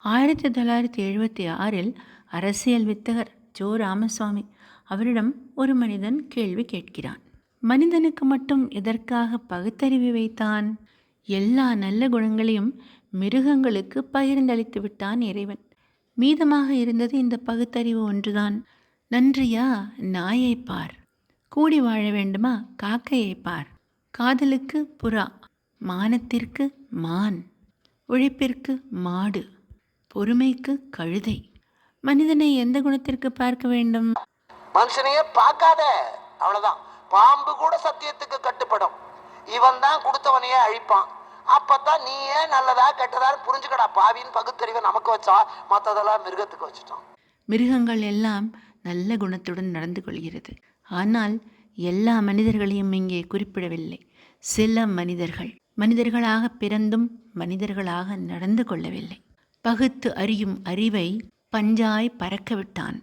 ஆயிரத்தி தொள்ளாயிரத்தி எழுபத்தி ஆறில் அரசியல் வித்தகர் ஜோ ராமசுவாமி அவரிடம் ஒரு மனிதன் கேள்வி கேட்கிறான். மனிதனுக்கு மட்டும் எதற்காக பகுத்தறிவு வைத்தான்? எல்லா நல்ல குணங்களையும் மிருகங்களுக்கு பகிர்ந்தளித்து விட்டான் இறைவன். மீதமாக இருந்தது இந்த பகுத்தறிவு ஒன்றுதான். நன்றியா நாயை பார். கூடி வாழ வேண்டுமா காக்கையை பார். காதலுக்கு புறா மானத்திற்கு மான். உழைப்பிற்கு மாடு. பொறுமைக்கு கழுதை. மனிதனை எந்த குணத்திற்கு பார்க்க வேண்டும்? மனுஷனையே பார்க்காத. அவ்வளவுதான். பாம்பு கூட சத்தியத்துக்கு கட்டுப்படும். இவன் தான் கொடுத்தவனையே அழிப்பான். அப்பதான் நீ ஏன் நல்லதா கெட்டதான்னு புரிஞ்சுக்கடா. பாவின்னு பகுத்தறிவை நமக்கு வச்சா மத்ததெல்லாம் மிருகத்துக்கு வச்சுட்டோம். மிருகங்கள் எல்லாம் நல்ல குணத்துடன் நடந்து கொள்கிறது. ஆனால் எல்லா மனிதர்களையும் இங்கே குறிப்பிடவில்லை. சில மனிதர்கள். மனிதர்களாக பிறந்தும் மனிதர்களாக நடந்து கொள்ளவில்லை. பகுத்து அறியும் அறிவை பஞ்சாய் பறக்கவிட்டான்.